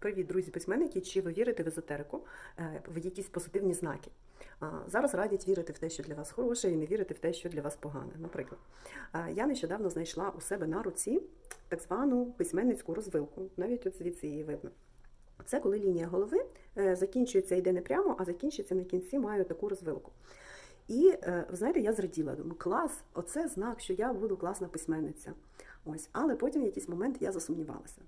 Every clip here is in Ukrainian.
Привіт, друзі письменники. Чи ви вірите в езотерику, е, в якісь позитивні знаки? Зараз радять вірити в те, що для вас хороше, і не вірити в те, що для вас погане. Наприклад, я нещодавно знайшла у себе на руці так звану письменницьку розвилку. Навіть от звідси її видно. Це коли лінія голови е, закінчується, йде не прямо, а закінчується на кінці, маю таку розвилку. І е, знаєте, я зраділа, думаю, клас, оце знак, що я буду класна письменниця. Ось, але потім в якийсь момент я засумнівалася.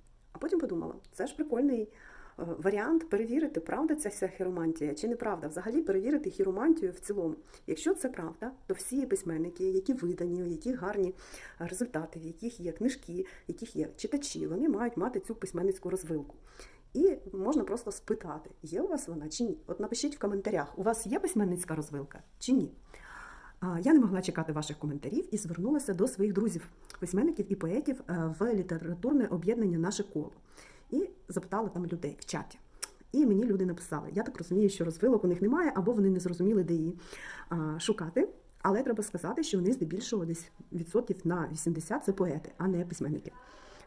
Потім подумала, це ж прикольний е, варіант перевірити, правда ця вся хіромантія чи неправда. Взагалі перевірити хіромантію в цілому. Якщо це правда, то всі письменники, які видані, яких гарні результати, в яких є книжки, яких є читачі, вони мають мати цю письменницьку розвилку. І можна просто спитати, є у вас вона чи ні. От напишіть в коментарях, у вас є письменницька розвилка чи ні. Я не могла чекати ваших коментарів і звернулася до своїх друзів, письменників і поетів е, в літературне об'єднання Наше коло і запитала там людей в чаті. І мені люди написали: я так розумію, що розвилок у них немає, або вони не зрозуміли, де її шукати. Але треба сказати, що вони здебільшого десь відсотків на 80 це поети, а не письменники.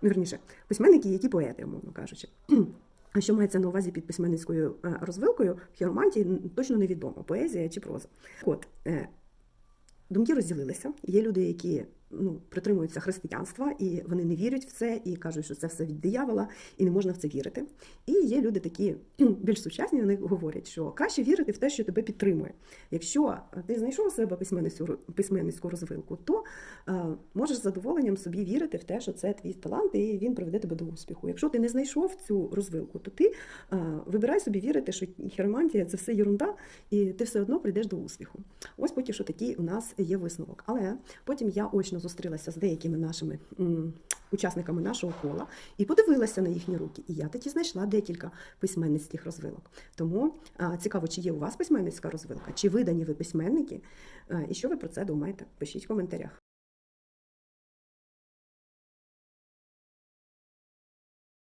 Ну, верніше, письменники, які поети, умовно кажучи. А що мається на увазі під письменницькою е, розвилкою в хіромантії, точно невідомо, поезія чи проза. От, е, думки розділилися. Є люди, які ну, притримуються християнства, і вони не вірять в це, і кажуть, що це все від диявола, і не можна в це вірити. І є люди такі більш сучасні, вони говорять, що краще вірити в те, що тебе підтримує. Якщо ти знайшов у себе письменницьку розвилку, то е, можеш з задоволенням собі вірити в те, що це твій талант, і він приведе тебе до успіху. Якщо ти не знайшов цю розвилку, то ти е, вибирай собі вірити, що хіромантія це все єрунда, і ти все одно прийдеш до успіху. Ось поки що такий у нас є висновок. Але потім я очно зустрілася з деякими нашими учасниками нашого кола і подивилася на їхні руки. І я таки знайшла декілька письменницьких розвилок. Тому цікаво, чи є у вас письменницька розвилка, чи видані ви письменники, і що ви про це думаєте? Пишіть в коментарях.